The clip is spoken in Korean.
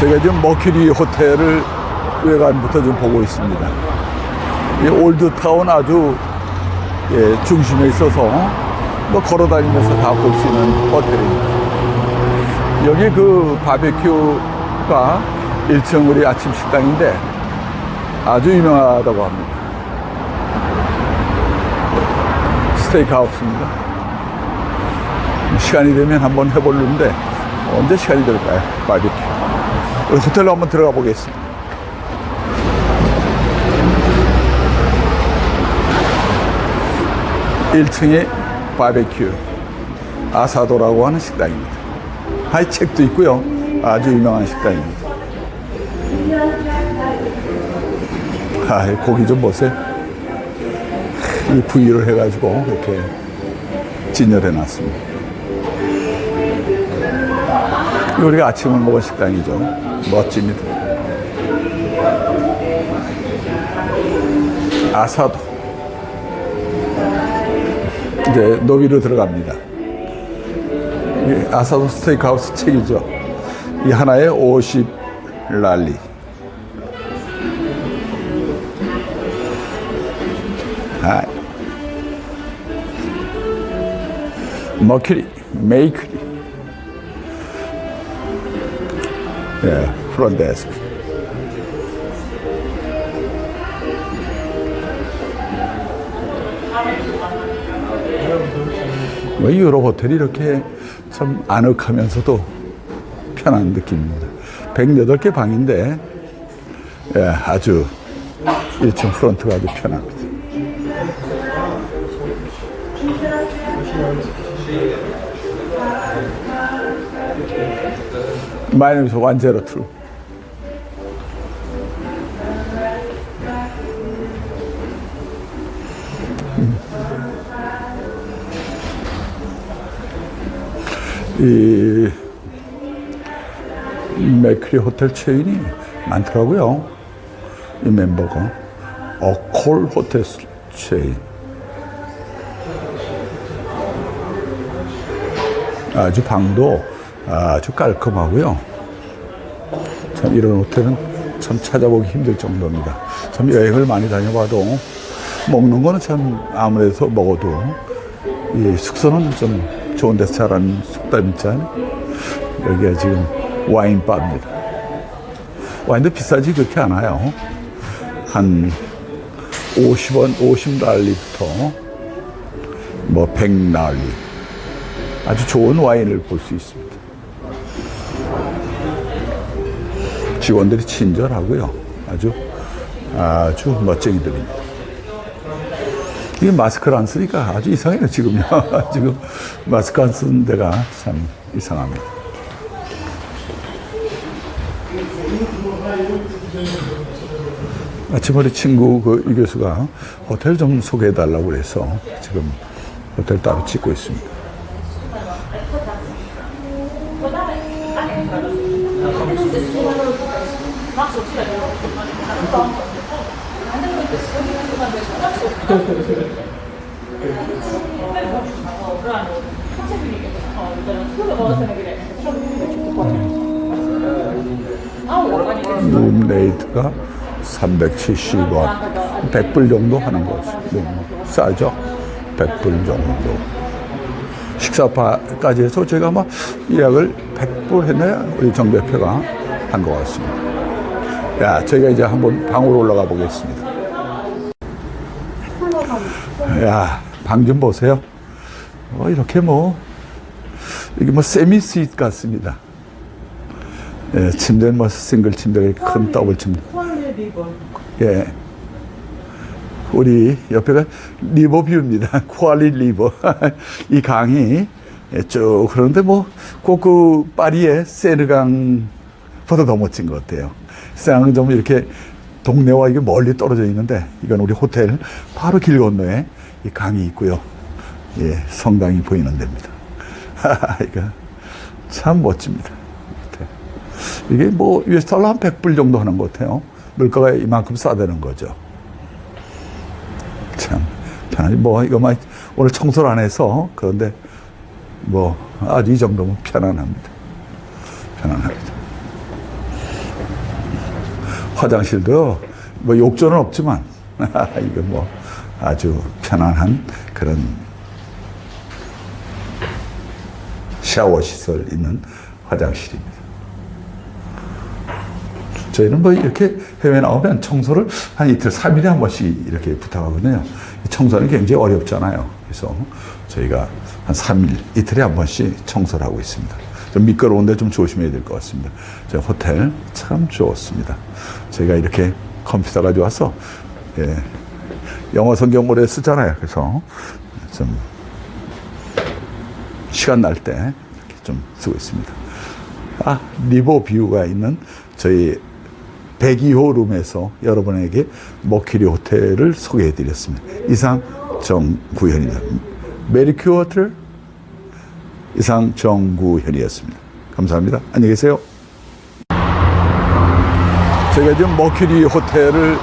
제가 지금 머큐리 호텔을 외관부터 좀 보고 있습니다. 이 올드타운 아주 예, 중심에 있어서 뭐 걸어 다니면서 다 볼 수 있는 호텔입니다. 여기 그 바베큐가 1층 우리 아침 식당인데 아주 유명하다고 합니다. 스테이크 하우스입니다. 시간이 되면 한번 해보려는데 언제 시간이 될까요? 바베큐. 우리 호텔로 한번 들어가 보겠습니다. 일층에 바베큐 아사도라고 하는 식당입니다. 하이책도 있고요. 아주 유명한 식당입니다. 아, 이 고기 좀 보세요. 이 부위를 해가지고 이렇게 진열해 놨습니다. 우리가 아침을 먹은 식당이죠. 멋집니다. 아사도. 이제 노비로 들어갑니다. 이 아사도 스테이크하우스 책이죠. 이 하나에 50 랄리. 아. 머큐리, 메이크리. 예, 프론데스크. 뭐 유럽 호텔이 이렇게 참 아늑하면서도 편한 느낌입니다. 108개 방인데 예, 아주 1층 프런트가 아주 편합니다. 마이너스 원 제로 투. 이 맥크리 호텔 체인이 많더라고요. 이 멤버가 어콜 호텔 체인. 아주 방도 아주 깔끔하고요. 참 이런 호텔은 참 찾아보기 힘들 정도입니다. 참 여행을 많이 다녀봐도 먹는 거는 참 아무래도 먹어도 이 숙소는 좀 좋은 데서 자라는 숙담 있잖아요. 여기가 지금 와인바입니다. 와인도 비싸지 그렇게 않아요. 한 50원, 50달리부터 뭐 100달리. 아주 좋은 와인을 볼 수 있습니다. 직원들이 친절하고요. 아주, 아주 멋쟁이들입니다. 이게 마스크를 안 쓰니까 아주 이상해요, 지금요. 지금 마스크 안 쓰는 데가 참 이상합니다. 마침 우리 친구 그 이 교수가 호텔 좀 소개해 달라고 그래서 지금 호텔 따로 찍고 있습니다. 룸 레이트가 370원, 100불 정도 하는 거죠. 너무 싸죠? 100불 정도. 식사까지 해서 제가 아마 예약을 100불 했나요? 우리 정 대표가 한 것 같습니다. 야, 저희가 이제 한번 방으로 올라가 보겠습니다. 야, 방 좀 보세요. 뭐, 이렇게 뭐, 이게 뭐, 세미 스윗 같습니다. 예, 침대는 뭐, 싱글 이렇게 큰 더블 침대. 예. 우리 옆에가 리버뷰입니다. 쿠알리 리버. 이 강이 예, 쭉 그런데 뭐, 꼭 그 파리의 세르강보다 더 멋진 것 같아요. 세르강은 좀 이렇게 동네와 이게 멀리 떨어져 있는데, 이건 우리 호텔 바로 길 건너에 이 강이 있고요. 예, 성당이 보이는 데입니다. 이거 참 멋집니다. 이게 뭐, US 달러 한 100불 정도 하는 것 같아요. 물가가 이만큼 싸다는 거죠. 참, 편하지. 뭐, 이거만 오늘 청소를 안 해서 그런데 뭐, 아주 이 정도면 편안합니다. 편안합니다. 화장실도 뭐 욕조는 없지만 이거 뭐 아주 편안한 그런 샤워 시설 있는 화장실입니다. 저희는 뭐 이렇게 해외 나오면 청소를 한 이틀, 3일에 한 번씩 이렇게 부탁하거든요. 청소는 굉장히 어렵잖아요. 그래서 저희가 한 3일, 이틀에 한 번씩 청소를 하고 있습니다. 좀 미끄러운데 좀 조심해야 될 것 같습니다. 저 호텔 참 좋습니다. 저희가 이렇게 컴퓨터 가져와서 예, 영어 성경 오래 쓰잖아요. 그래서 좀 시간 날 때 이렇게 좀 쓰고 있습니다. 아, 리버 뷰가 있는 저희 102호 룸에서 여러분에게 머큐리 호텔을 소개해 드렸습니다. 이상 정구현입니다. 메리 큐 호텔 이상 정구현이었습니다. 감사합니다. 안녕히 계세요. 제가 지금 머큐리 호텔을